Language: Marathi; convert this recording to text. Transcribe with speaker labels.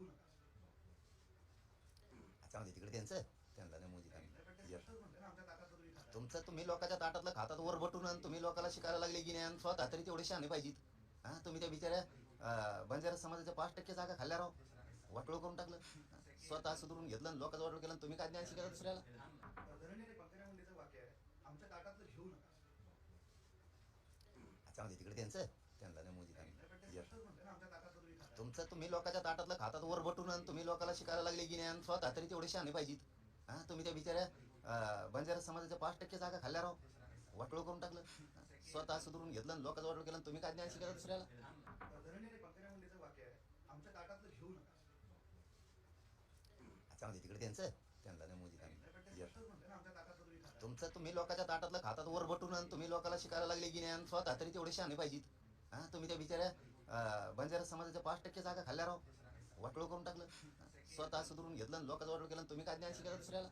Speaker 1: आमच्या
Speaker 2: चांगलं दे तिकडे त्यांचं. त्यांना नाही मोदी तुमचं तुम्ही लोकांच्या ताटातलं खातात वर बटून आणि तुम्ही लोकांना शिकायला लागले की नाही आणि स्वतः तरी तेवढे शहाणे पाहिजेत. हा तुम्ही त्या बिचाऱ्या बंजारा समाजाच्या पाच टक्के जागा खाल्ल्या राव. वाटोळ करून टाकलं. स्वतः सुधरून घेतलं आणि लोकांचं वाटोळ केलं तुम्ही काय ज्ञान शिकायला दुसऱ्याला?
Speaker 1: धनंजय
Speaker 2: चांगलं दे तिकडे त्यांचं. त्यांना नाही मोदी तुमचं तुम्ही लोकांच्या ताटातलं खातात वर बटून आणि तुम्ही लोकांना शिकायला लागले की नाही आणि स्वतः तरी तेवढे शहाणे पाहिजेत. हा तुम्ही त्या बिचाऱ्या बंजारा समाजाच्या पाच टक्के जागा खाल्ल्या राहो वाटोळ करून टाकलं. स्वतः सुधरून घेतलं आणि लोकांचं वाटोळ केलं तुम्ही काय ज्ञान शिकायला दुसऱ्याला?
Speaker 1: धनंजय
Speaker 2: तिकडे त्यांचं. त्यांना नाही मोदी तुमचं तुम्ही लोकांच्या ताटातलं खातात वर बटून आणि तुम्ही लोकांना शिकायला लागले की नाही आणि स्वतः तरी तेवढे शहाणे पाहिजेत. हा तुम्ही त्या बिचाऱ्या बंजारा समाजाच्या पाच टक्के जागा खाल्ल्या राव. वाटोळ करून टाकलं. स्वतः सुधरून घेतलं लोकांचा लोकांचं वाटोळ केलं तुम्ही काय ज्ञान शिकायला दुसऱ्याला?